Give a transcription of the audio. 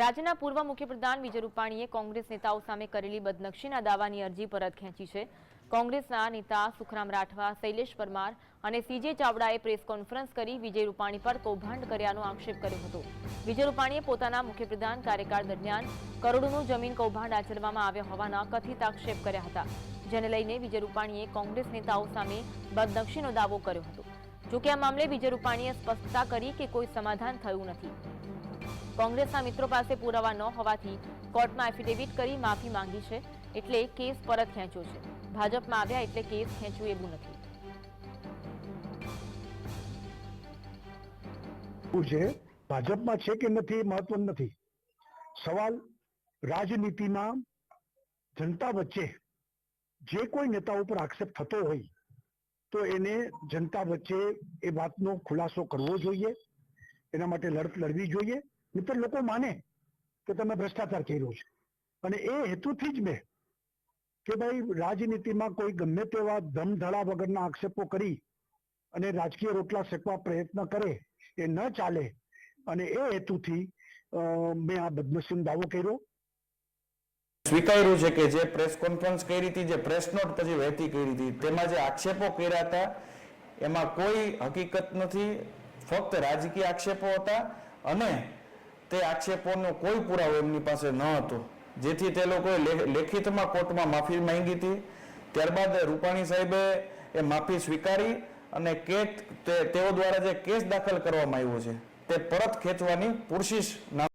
રાજ્યના પૂર્વ મુખ્યપ્રધાન વિજય રૂપાણીએ કોંગ્રેસ નેતાઓ સામે કરેલી બદનક્ષીના દાવાની અરજી પરત ખેંચી છે. કોંગ્રેસના નેતા સુખરામ રાઠવા, શૈલેષ પરમાર અને સીજે ચાવડાએ પ્રેસ કોન્ફરન્સ કરી વિજય રૂપાણી પર કૌભાંડ કર્યાનો આક્ષેપ કર્યો હતો. વિજય રૂપાણીએ પોતાના મુખ્યપ્રધાન કાર્યકાળ દરમિયાન કરોડોનું જમીન કૌભાંડ આચરવામાં આવ્યા હોવાના કથિત આક્ષેપ કર્યા હતા, જેને લઈને વિજય રૂપાણીએ કોંગ્રેસ નેતાઓ સામે બદનક્ષીનો દાવો કર્યો હતો. જોકે આ મામલે વિજય રૂપાણીએ સ્પષ્ટતા કરી કે કોઈ સમાધાન થયું નથી. કોંગ્રેસના મિત્રો પાસે પુરાવા ન હોવાથી કોર્ટમાં એફિડેવિટ કરી માફી માંગી છે એટલે કેસ પરત ખેંચ્યો છે. ભાજપમાં આવ્યા એટલે કેસ ખેંચવું એવું નથી. છે? ભાજપમાં છે કે નથી મહત્વનું નથી. સવાલ રાજનીતિમાં જનતા વચ્ચે જે કોઈ નેતા ઉપર આક્ષેપ થતો હોય તો એને જનતા વચ્ચે એ વાતનો ખુલાસો કરવો જોઈએ. એના માટે લડત લડવી જોઈએ. નહીતર લોકો માને કે તમે ભ્રષ્ટાચાર કર્યો છે. અને એ હેતુથી જ મેં કે ભાઈ, રાજનીતિમાં કોઈ ગમે તેવા ધમધડા વગરના આક્ષેપો કરી અને રાજકીય રોટલા શેકવા પ્રયત્ન કરે એ ન ચાલે અને એ હેતુથી મેં આ બદનસીમ દાવો કર્યો. સ્વીકાર્યું છે કે જે પ્રેસ કોન્ફરન્સ કરી હતી, જે પ્રેસ નોટ પછી વહેતી કરી હતી, તેમાં જે આક્ષેપો કર્યા હતા, એમાં કોઈ હકીકત નથી. ફક્ત રાજકીય આક્ષેપો હતા અને તે આક્ષેપોનો કોઈ પુરાવો એમની પાસે ન હતો. જેથી તે લોકોએ લેખિતમાં કોર્ટમાં માફી માંગી હતી. ત્યારબાદ રૂપાણી સાહેબે એ માફી સ્વીકારી અને કેટ તેઓ દ્વારા જે કેસ દાખલ કરવામાં આવ્યો છે, તે પરત ખેંચવાની પુરશીશ